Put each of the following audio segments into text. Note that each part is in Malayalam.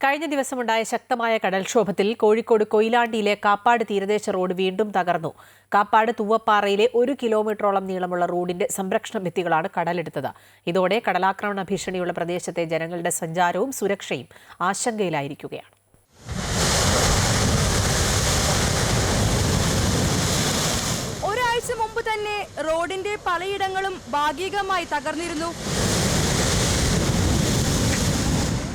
കഴിഞ്ഞ ദിവസമുണ്ടായ ശക്തമായ കടൽക്ഷോഭത്തിൽ കോഴിക്കോട് കൊയിലാണ്ടിയിലെ കാപ്പാട് തീരദേശ റോഡ് വീണ്ടും തകർന്നു. കാപ്പാട് തൂവപ്പാറയിലെ ഒരു കിലോമീറ്ററോളം നീളമുള്ള റോഡിന്റെ സംരക്ഷണ ഭിത്തികളാണ് കടലെടുത്തത്. ഇതോടെ കടലാക്രമണ ഭീഷണിയുള്ള പ്രദേശത്തെ ജനങ്ങളുടെ സഞ്ചാരവും സുരക്ഷയും ആശങ്കയിലായിരിക്കുകയാണ്. ഒരാഴ്ച മുമ്പ് തന്നെ റോഡിന്റെ പലയിടങ്ങളും ഭാഗികമായി തകർന്നിരുന്നു.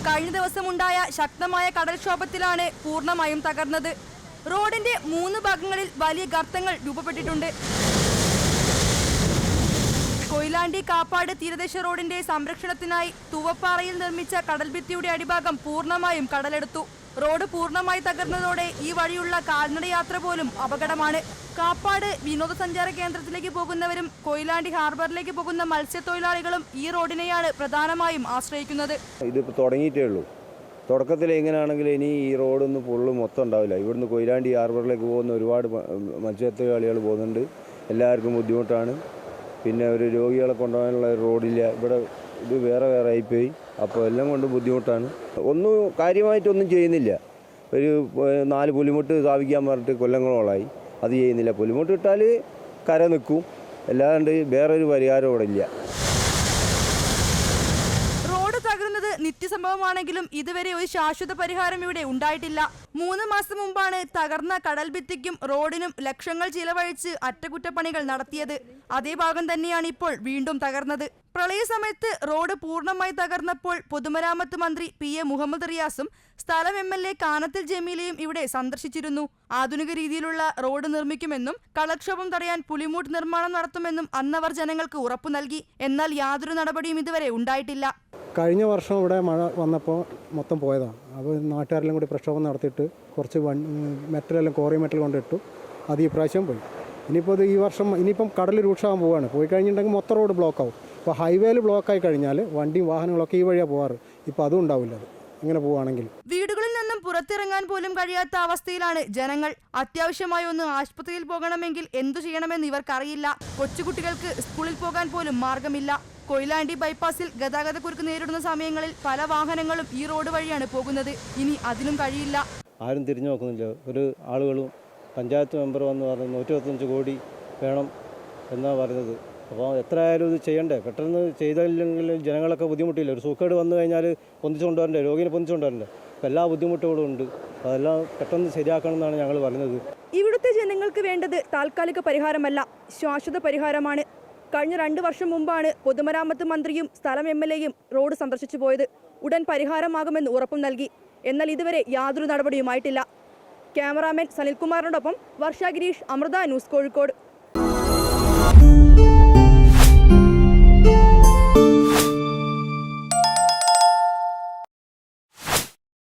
കഴിഞ്ഞ ദിവസമുണ്ടായ ശക്തമായ കടൽക്ഷോഭത്തിലാണ് പൂർണമായും തകർന്നത്. റോഡിന്റെ മൂന്ന് ഭാഗങ്ങളിൽ വലിയ ഗർത്തങ്ങൾ രൂപപ്പെട്ടിട്ടുണ്ട്. കൊയിലാണ്ടി കാപ്പാട് തീരദേശ റോഡിന്റെ സംരക്ഷണത്തിനായി തുവപ്പാറയിൽ നിർമ്മിച്ച കടൽഭിത്തിയുടെ അടിഭാഗം പൂർണമായും കടലെടുത്തു. റോഡ് പൂർണമായി തകർന്നതോടെ ഈ വഴിയുള്ള കാൽനട യാത്ര പോലും അപകടമാണ്. കാപ്പാട് വിനോദസഞ്ചാര കേന്ദ്രത്തിലേക്ക് പോകുന്നവരും കൊയിലാണ്ടി ഹാർബറിലേക്ക് പോകുന്ന മത്സ്യത്തൊഴിലാളികളും ഈ റോഡിനെയാണ് പ്രധാനമായും ആശ്രയിക്കുന്നത്. ഇതിപ്പോൾ തുടങ്ങിയിട്ടേ ഉള്ളൂ. തുടക്കത്തിൽ എങ്ങനെയാണെങ്കിൽ ഇനി ഈ റോഡൊന്നും ഫുള്ള് മൊത്തം ഉണ്ടാവില്ല. ഇവിടുന്ന് കൊയിലാണ്ടി ഹാർബറിലേക്ക് പോകുന്ന ഒരുപാട് മത്സ്യത്തൊഴിലാളികൾ പോകുന്നുണ്ട്. എല്ലാവർക്കും ബുദ്ധിമുട്ടാണ്. പിന്നെ ഒരു രോഗികളെ കൊണ്ടുപോകാനുള്ള റോഡില്ല. ഇവിടെ ഇത് വേറെ വേറെ ആയിപ്പോയി. അപ്പോൾ എല്ലാം കൊണ്ട് ബുദ്ധിമുട്ടാണ്. ഒന്നും കാര്യമായിട്ടൊന്നും ചെയ്യുന്നില്ല. ഒരു നാല് പുലിമുട്ട് സ്ഥാപിക്കാൻ പറഞ്ഞിട്ട് കൊല്ലങ്ങളോളായി. അത് ചെയ്യുന്നില്ല. പുലിമുട്ട് ഇട്ടാൽ കര നിൽക്കും അല്ലാണ്ട് വേറൊരു പരിഹാരം അവിടെ ഇല്ല റോഡ് തകരുന്നത് നിത്യസംഭവമാണെങ്കിലും ഇതുവരെ ഒരു ശാശ്വത പരിഹാരം ഇവിടെ ഉണ്ടായിട്ടില്ല. മൂന്ന് മാസം മുമ്പാണ് തകർന്ന കടൽഭിത്തിക്കും റോഡിനും ലക്ഷങ്ങൾ ചിലവഴിച്ച് അറ്റകുറ്റപ്പണികൾ നടത്തിയത്. അതേ ഭാഗം തന്നെയാണ് ഇപ്പോൾ വീണ്ടും തകർന്നത്. പ്രളയ സമയത്ത് റോഡ് പൂർണമായി തകർന്നപ്പോൾ പൊതുമരാമത്ത് മന്ത്രി പി എ മുഹമ്മദ് റിയാസും സ്ഥലം എം എൽ എ കാനത്തിൽ ജമീലയും ഇവിടെ സന്ദർശിച്ചിരുന്നു. ആധുനിക രീതിയിലുള്ള റോഡ് നിർമ്മിക്കുമെന്നും കളക്ഷോഭം തടയാൻ പുലിമൂട്ട് നിർമ്മാണം നടത്തുമെന്നും അന്നവർ ജനങ്ങൾക്ക് ഉറപ്പു നൽകി. എന്നാൽ യാതൊരു നടപടിയും ഇതുവരെ ഉണ്ടായിട്ടില്ല. കഴിഞ്ഞ വർഷം ഇവിടെ മഴ വന്നപ്പോൾ മൊത്തം പോയതാണ്. അപ്പോൾ നാട്ടുകാരെല്ലാം കൂടി പ്രക്ഷോഭം നടത്തിയിട്ട് കുറച്ച് വൺ മെറ്റലെല്ലാം കോറി മെറ്റൽ കൊണ്ടിട്ടു. അത് ഈ പ്രാവശ്യം പോയി. ഇനിയിപ്പോൾ അത് ഈ വർഷം ഇനിയിപ്പം കടൽ രൂക്ഷമാകാൻ പോവുകയാണ് പോയി കഴിഞ്ഞിട്ടുണ്ടെങ്കിൽ മൊത്തം റോഡ് ബ്ലോക്ക് ആവും. ഇപ്പോൾ ഹൈവേയിൽ ബ്ലോക്കായി കഴിഞ്ഞാൽ വണ്ടിയും വാഹനങ്ങളൊക്കെ ഈ വഴിയാണ് പോകാറ് ഇപ്പോൾ അതും ഉണ്ടാവില്ല. അത് ഇങ്ങനെ പോവുകയാണെങ്കിൽ പുറത്തിറങ്ങാൻ പോലും കഴിയാത്ത അവസ്ഥയിലാണ് ജനങ്ങൾ. അത്യാവശ്യമായി ഒന്ന് ആശുപത്രിയിൽ പോകണമെങ്കിൽ എന്തു ചെയ്യണമെന്ന് ഇവർക്കറിയില്ല. കൊച്ചുകുട്ടികൾക്ക് സ്കൂളിൽ പോകാൻ പോലും മാർഗമില്ല. കൊയിലാണ്ടി ബൈപ്പാസിൽ ഗതാഗതക്കുരുക്ക് നേരിടുന്ന സമയങ്ങളിൽ പല വാഹനങ്ങളും ഈ റോഡ് വഴിയാണ് പോകുന്നത്. ഇനി അതിനും കഴിയില്ല. ആരും തിരിഞ്ഞു നോക്കുന്നില്ല. ഒരു ആളുകളും പഞ്ചായത്ത് മെമ്പർ വന്ന് പറഞ്ഞു നൂറ്റിരുപത്തഞ്ച് കോടി വേണം എന്നാണ് പറയുന്നത്. അപ്പോൾ എത്ര ആയാലും ഇത് ചെയ്യണ്ടേ? പെട്ടെന്ന് ചെയ്തില്ലെങ്കിൽ ജനങ്ങളൊക്കെ ബുദ്ധിമുട്ടില്ല? ഒരു സൂക്കേട് വന്നു കഴിഞ്ഞാൽ പൊന്തിച്ചു കൊണ്ടുവരണ്ടേ? രോഗിനെ പൊന്തിച്ചു കൊണ്ടുവരണ്ടേ? അപ്പോൾ എല്ലാ ബുദ്ധിമുട്ടുകളും ഉണ്ട്. അതെല്ലാം പെട്ടെന്ന് ശരിയാക്കണം എന്നാണ് ഞങ്ങൾ പറഞ്ഞത്. ഇവിടുത്തെ ജനങ്ങൾക്ക് വേണ്ടത് താൽക്കാലിക പരിഹാരമല്ല. ശാശ്വത പരിഹാരമാണ്. കഴിഞ്ഞ രണ്ട് വർഷം മുമ്പാണ് പൊതുമരാമത്ത് മന്ത്രിയും സ്ഥലം എം എൽ എയും റോഡ് സന്ദർശിച്ചു പോയത്. ഉടൻ പരിഹാരമാകുമെന്ന് ഉറപ്പും നൽകി. എന്നാൽ ഇതുവരെ യാതൊരു നടപടിയുമായിട്ടില്ല. ക്യാമറാമാൻ സനിൽകുമാറിനോടൊപ്പം വർഷ ഗിരീഷ് അമൃത ന്യൂസ് കോഴിക്കോട്.